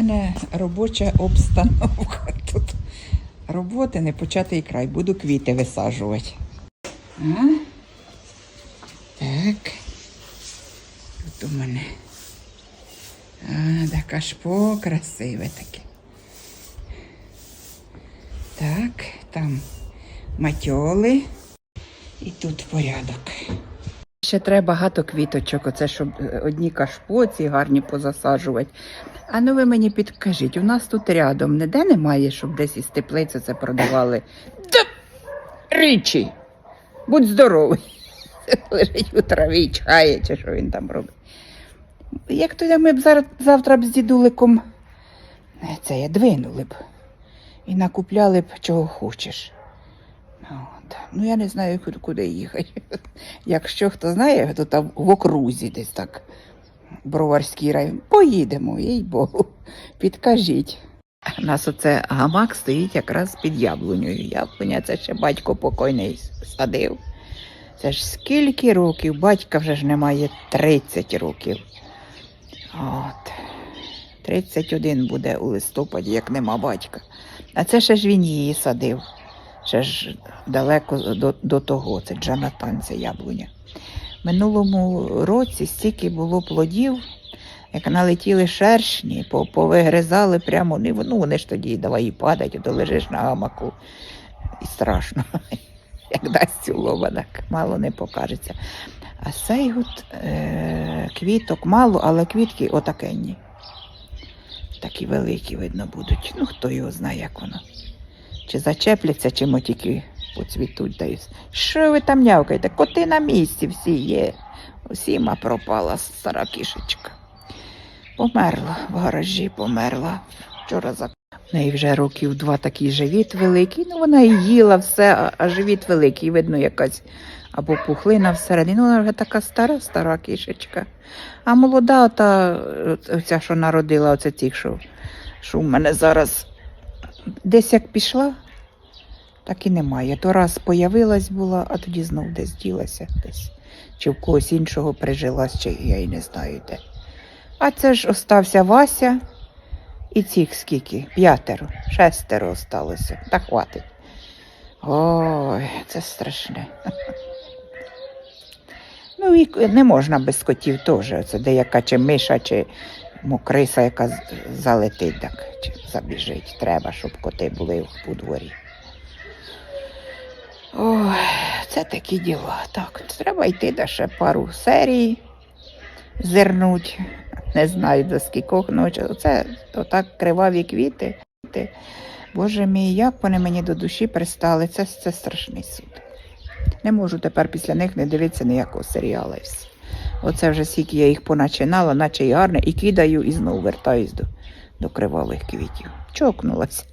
У мене робоча обстановка тут. Роботи не початий край. Буду квіти висаджувати. А? Так. Тут у мене. А, да кашпо красиве таке. Так, там матьоли. І тут порядок. Ще треба багато квіточок, оце щоб е, одні кашпоці гарні позасаджувати. А ну ви мені підкажіть, у нас тут рядом ніде немає, щоб десь із теплиці це продавали. Да, річі, будь здоровий. Лежить у траві, чає, чи що він там робить. Як то ми б завтра б з дідуликом це я двинули б і накупляли б чого хочеш. Ну, я не знаю, куди їхати. Якщо хто знає, то там в окрузі десь так, Броварський район, поїдемо, їй Богу, підкажіть. У нас оце гамак стоїть якраз під яблунею. Яблуня це ще батько покойний садив. Це ж скільки років? Батька вже ж немає 30 років. От. 31 буде у листопаді, як нема батька. А це ще ж він її садив. Ще ж далеко до, до того, це Джанатан, це яблуня. Минулому році стільки було плодів, як налетіли шершні, повигризали прямо, ну вони ж тоді давай і падать, то лежиш на гамаку і страшно. Як дасть цю лоба, так мало не покажеться. А цей от, е, квіток мало, але квітки отакенні. Такі великі, видно, будуть. Ну, хто його знає, як воно. Чи зачепляться, чи мотики поцвітуть. Та. Що ви там нявкаєте? Коти на місці всі є. Усіма пропала стара кішечка. Померла в гаражі, померла. Вчора за неї вже років два такий живіт великий. Ну вона і їла все, а, живіт великий, видно, якась або пухлина всередині. Ну, вона вже така стара, стара кішечка. А молода, та оця, що народила, оце ті, що, що в мене зараз десь як пішла, так і немає. То раз появилась була, а тоді знов десь ділася десь. Чи в когось іншого прижилась, чи я й не знаю де. А це ж остався Вася і цих скільки? П'ятеро, шестеро осталося. Та хватить. Ой, це страшне. Ну і не можна без котів теж. Це деяка чи миша, чи мокриса, яка залетить, так чи забіжить. Треба, щоб коти були у дворі. Ой, це такі діла. Так, треба йти до ще пару серій зернуть. Не знаю до скількох ночі. Оце отак криваві квіти. Боже мій, як вони мені до душі пристали. Це, це страшний суд. Не можу тепер після них не дивитися ніякого серіалу. Оце вже скільки я їх поначинала, наче і гарне, і кидаю, і знову вертаюсь до, до кривавих квітів. Чокнулася.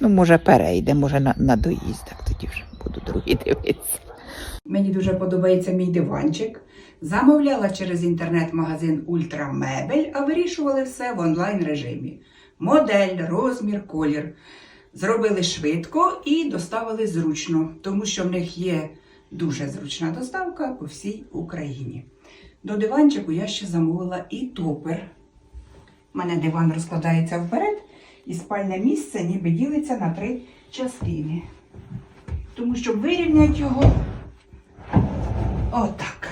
Ну, може, перейде, може, на, на доїздах, тоді вже буду другі дивитися. Мені дуже подобається мій диванчик. Замовляла через інтернет-магазин Ультрамебель, а вирішували все в онлайн режимі. Модель, розмір, колір. Зробили швидко і доставили зручно, тому що в них є дуже зручна доставка по всій Україні. До диванчику я ще замовила і топер. У мене диван розкладається вперед, і спальне місце ніби ділиться на три частини. Тому щоб вирівняти його, Отак.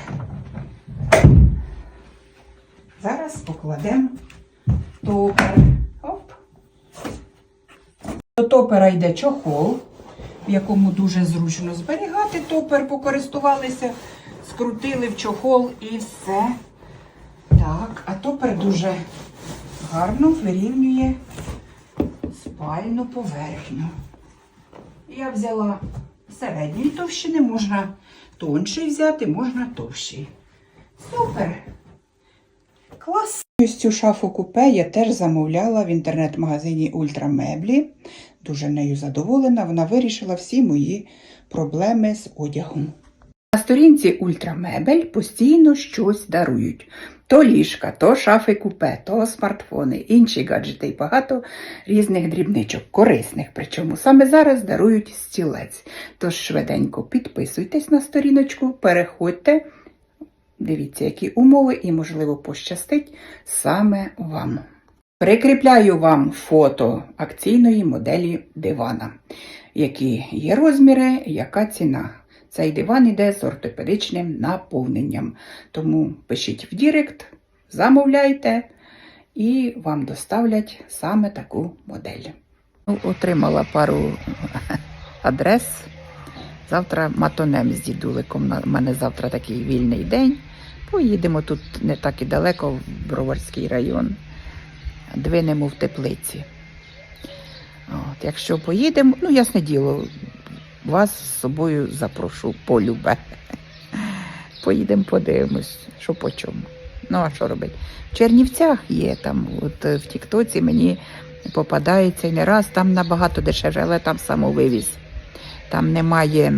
Зараз покладемо топер. Оп. До топера йде чохол, в якому дуже зручно зберігати топер, покористувалися, скрутили в чохол і все. Так, а топер дуже гарно вирівнює спальну поверхню. Я взяла середньої товщини, можна тонший взяти, можна товщий. Супер! Клас! Ось цю шафу купе я теж замовляла в інтернет-магазині Ультрамеблі. Дуже нею задоволена. Вона вирішила всі мої проблеми з одягом. На сторінці Ультрамебель постійно щось дарують. То ліжка, то шафи купе, то смартфони, інші гаджети і багато різних дрібничок, корисних. Причому саме зараз дарують стілець. Тож швиденько підписуйтесь на сторіночку, переходьте, дивіться, які умови і, можливо, пощастить саме вам. Прикріпляю вам фото акційної моделі дивана, які є розміри, яка ціна. Цей диван йде з ортопедичним наповненням. Тому пишіть в Дірект, замовляйте і вам доставлять саме таку модель. Ну, Отримала пару адрес. Завтра матонем з дідуликом. У мене завтра такий вільний день. Поїдемо тут не так і далеко, в Броварський район. Двинемо в теплиці. От, якщо поїдемо, ну, ясне діло, вас з собою запрошу полюбе. Поїдемо, подивимось, що по чому. Ну, а що робити? В Чернівцях є там, от в Тіктоці мені попадається не раз, там набагато дешевше, але там самовивіз. Там немає,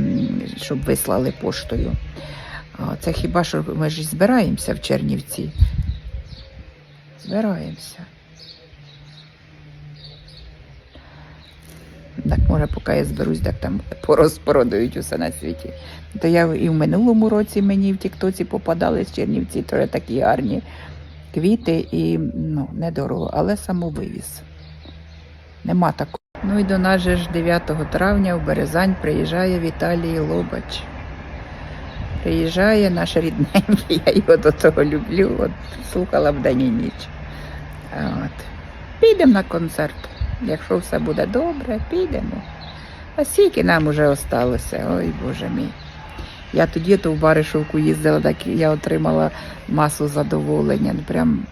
щоб вислали поштою. Це хіба що ми ж збираємося в Чернівці? Збираємося. Так, може, поки я зберусь, так там порозпродають усе на світі. То я і в минулому році мені в Тіктоці попадались Чернівці, то такі гарні квіти і ну, недорого, але самовивіз. Нема такого. Ну і до нас же ж 9 травня в Березань приїжджає Віталій Лобач. Приїжджає наш рідненький, я його до того люблю, от слухала в день і ніч. От. Підемо на концерт. Якщо все буде добре, підемо. А скільки нам уже осталося, ой Боже мій. Я тоді то в Баришовку їздила, так я отримала масу задоволення. Ну, Прям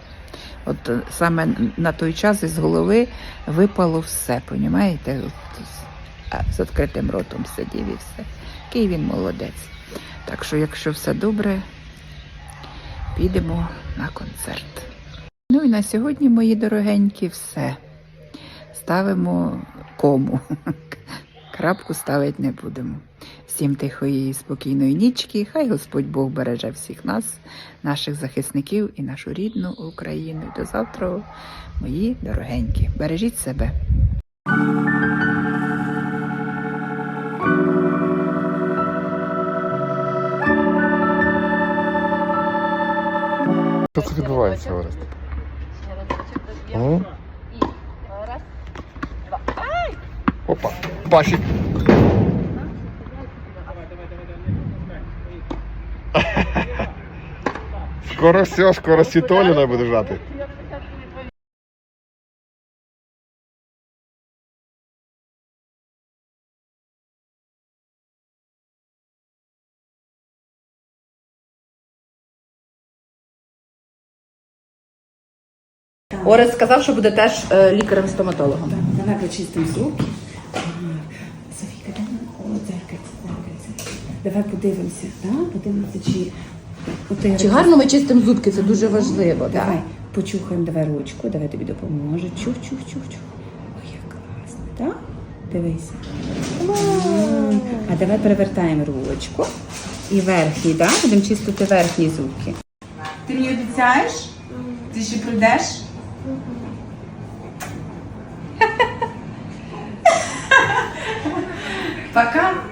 от саме на той час із голови випало все, понімаєте? З відкритим ротом сидів і все. Який він молодець. Так що, якщо все добре, підемо на концерт. Ну і на сьогодні, мої дорогенькі, все. Ставимо кому. Крапку ставити не будемо. Всім тихої і спокійної нічки. Хай Господь Бог береже всіх нас, наших захисників і нашу рідну Україну. До завтра, мої дорогенькі. Бережіть себе. Що тут відбувається, Орест? Паші. Скоро все, скоро Світоліна буде жати. Орес сказав, що буде теж е, лікарем-стоматологом. Давай почистимо зубки. Давай подивимося, так? Подивимося, чи... От Чи гарно ми чистимо зубки? Це дуже важливо. Давай, Так. почухаємо, давай ручку, давай тобі допоможу. Чух, чух, чух, чух. Ой, як класно, так? Дивися. А давай перевертаємо ручку. І верхній, так? Будемо чистити верхні зубки. Ти мені обіцяєш? Ти ще прийдеш? Пока.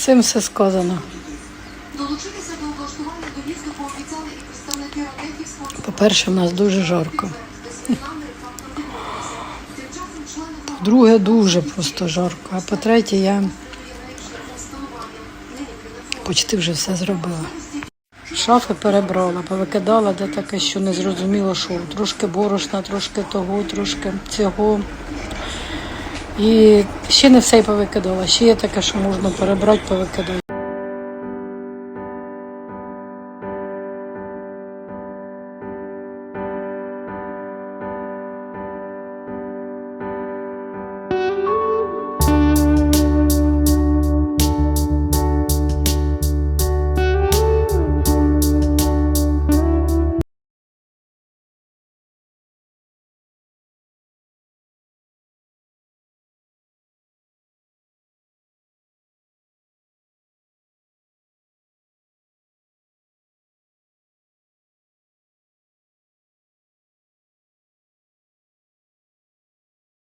Цим все сказано. Долучитися до облаштування доїзду пообіцяли і представники Радехівського По-перше, в нас дуже жарко. Друге, дуже просто жарко. А по-третє, я почти вже все зробила. Шафи перебрала, повикидала, де таке, що не зрозуміло, що трошки борошна, трошки того, трошки цього. І ще не все повикидала. Ще є таке, що можна перебрати, повикидати.